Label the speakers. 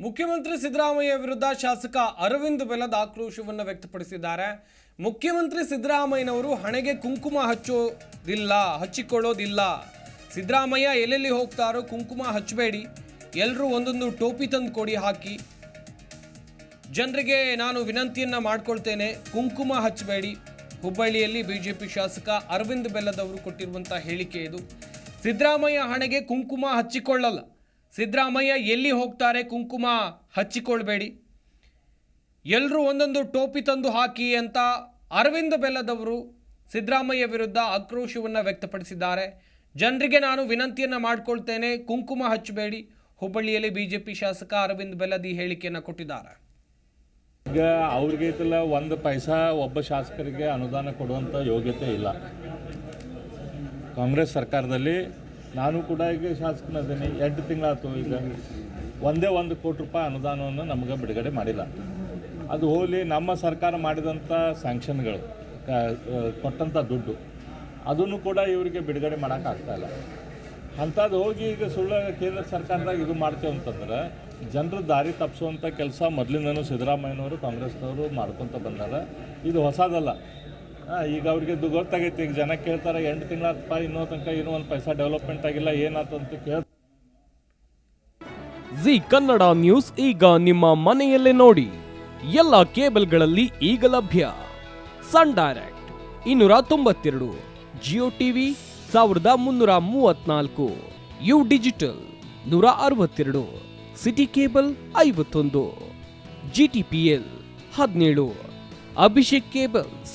Speaker 1: ಮುಖ್ಯಮಂತ್ರಿ ಸಿದ್ದರಾಮಯ್ಯ ವಿರುದ್ಧ ಶಾಸಕ ಅರವಿಂದ್ ಬೆಲ್ಲದ ಆಕ್ರೋಶವನ್ನು ವ್ಯಕ್ತಪಡಿಸಿದ್ದಾರೆ. ಮುಖ್ಯಮಂತ್ರಿ ಸಿದ್ದರಾಮಯ್ಯನವರು ಹಣೆಗೆ ಕುಂಕುಮ ಹಚ್ಚೋದಿಲ್ಲ, ಹಚ್ಚಿಕೊಳ್ಳೋದಿಲ್ಲ. ಸಿದ್ದರಾಮಯ್ಯ ಎಲ್ಲೆಲ್ಲಿ ಹೋಗ್ತಾರೋ ಕುಂಕುಮ ಹಚ್ಚಬೇಡಿ. ಎಲ್ಲರೂ ಒಂದೊಂದು ಟೋಪಿ ತಂದು ಕೊಡಿ ಹಾಕಿ. ಜನರಿಗೆ ನಾನು ವಿನಂತಿಯನ್ನು ಮಾಡ್ಕೊಳ್ತೇನೆ, ಕುಂಕುಮ ಹಚ್ಚಬೇಡಿ. ಹುಬ್ಬಳ್ಳಿಯಲ್ಲಿ ಬಿಜೆಪಿ ಶಾಸಕ ಅರವಿಂದ್ ಬೆಲ್ಲದವರು ಕೊಟ್ಟಿರುವಂಥ ಹೇಳಿಕೆ ಇದು. ಸಿದ್ದರಾಮಯ್ಯ ಹಣೆಗೆ ಕುಂಕುಮ ಹಚ್ಚಿಕೊಳ್ಳಲ್ಲ. ಸಿದ್ದರಾಮಯ್ಯ ಎಲ್ಲಿ ಹೋಗ್ತಾರೆ ಕುಂಕುಮ ಹಚ್ಚಿಕೊಳ್ಬೇಡಿ. ಎಲ್ಲರೂ ಒಂದೊಂದು ಟೋಪಿ ತಂದು ಹಾಕಿ ಅಂತ ಅರವಿಂದ್ ಬೆಲ್ಲದವರು ಸಿದ್ದರಾಮಯ್ಯ ವಿರುದ್ಧ ಆಕ್ರೋಶವನ್ನು ವ್ಯಕ್ತಪಡಿಸಿದ್ದಾರೆ. ಜನರಿಗೆ ನಾನು ವಿನಂತಿಯನ್ನು ಮಾಡಿಕೊಳ್ತೇನೆ, ಕುಂಕುಮ ಹಚ್ಚಬೇಡಿ, ಹುಬ್ಬಳ್ಳಿಯಲ್ಲಿ ಬಿಜೆಪಿ ಶಾಸಕ ಅರವಿಂದ್ ಬೆಲ್ಲದಿ ಹೇಳಿಕೆಯನ್ನು ಕೊಟ್ಟಿದ್ದಾರೆ.
Speaker 2: ಈಗ ಅವ್ರಿಗೆ ಒಂದು ಪೈಸಾ ಒಬ್ಬ ಶಾಸಕರಿಗೆ ಅನುದಾನ ಕೊಡುವಂಥ ಯೋಗ್ಯತೆ ಇಲ್ಲ. ಕಾಂಗ್ರೆಸ್ ಸರ್ಕಾರದಲ್ಲಿ ನಾನು ಕೂಡ ಈಗ ಶಾಸಕನಿದ್ದೀನಿ. ಎಂಟು ತಿಂಗಳಾಯ್ತು ಈಗ. ಒಂದೇ ಒಂದು ಕೋಟಿ ರೂಪಾಯಿ ಅನುದಾನವನ್ನು ನಮಗೆ ಬಿಡುಗಡೆ ಮಾಡಿಲ್ಲ. ಅದು ಹೋಗಲಿ ನಮ್ಮ ಸರ್ಕಾರ ಮಾಡಿದಂಥ ಸ್ಯಾಂಕ್ಷನ್ಗಳು ಕೊಟ್ಟಂಥ ದುಡ್ಡು, ಅದನ್ನು ಕೂಡ ಇವರಿಗೆ ಬಿಡುಗಡೆ ಮಾಡೋಕ್ಕಾಗ್ತಾಯಿಲ್ಲ ಅಂಥದ್ದು ಹೋಗಿ ಈಗ ಸುಳ್ಳು ಕೇಂದ್ರ ಸರ್ಕಾರದಾಗ ಇದು ಮಾಡ್ತೇವೆ ಅಂತಂದ್ರೆ, ಜನರು ದಾರಿ ತಪ್ಪಿಸುವಂಥ ಕೆಲಸ ಮೊದಲಿಂದನೂ ಸಿದ್ದರಾಮಯ್ಯನವರು, ಕಾಂಗ್ರೆಸ್ನವರು ಮಾಡ್ಕೊತ ಬಂದಾರ. ಇದು ಹೊಸದಲ್ಲ. ಈಗ ಅವ್ರಿಗೆ ಗೊತ್ತಾಗೈತಿ, ಈಗ ಜನ ಕೇಳ್ತಾರೆ, ಎಂಟು ತಿಂಗಳ ಇನ್ನೂ ತನಕ ಇನ್ನೂ ಒಂದು ಪೈಸಾ ಡೆವಲಪ್ಮೆಂಟ್ ಆಗಿಲ್ಲ ಏನಾಯ್ತು ಅಂತ ಕೇಳ
Speaker 3: ಜಿ ಕನ್ನಡ ನ್ಯೂಸ್ ಈಗ ನಿಮ್ಮ ಮನೆಯಲ್ಲೇ ನೋಡಿ. ಎಲ್ಲ ಕೇಬಲ್ಗಳಲ್ಲಿ ಈಗ ಲಭ್ಯ. ಸನ್ ಡೈರೆಕ್ಟ್, ಇನ್ನೂರ ತೊಂಬತ್ತೆರಡು. ಜಿಯೋ ಟಿವಿ, ಸಾವಿರದ ಮುನ್ನೂರ ಮೂವತ್ನಾಲ್ಕು. ಯು ಡಿಜಿಟಲ್, ನೂರ ಅರವತ್ತೆರಡು. ಸಿಟಿ ಕೇಬಲ್ ಐವತ್ತೊಂದು. ಜಿಟಿಪಿಎಲ್ ಹದಿನೇಳು. ಅಭಿಷೇಕ್ ಕೇಬಲ್ಸ್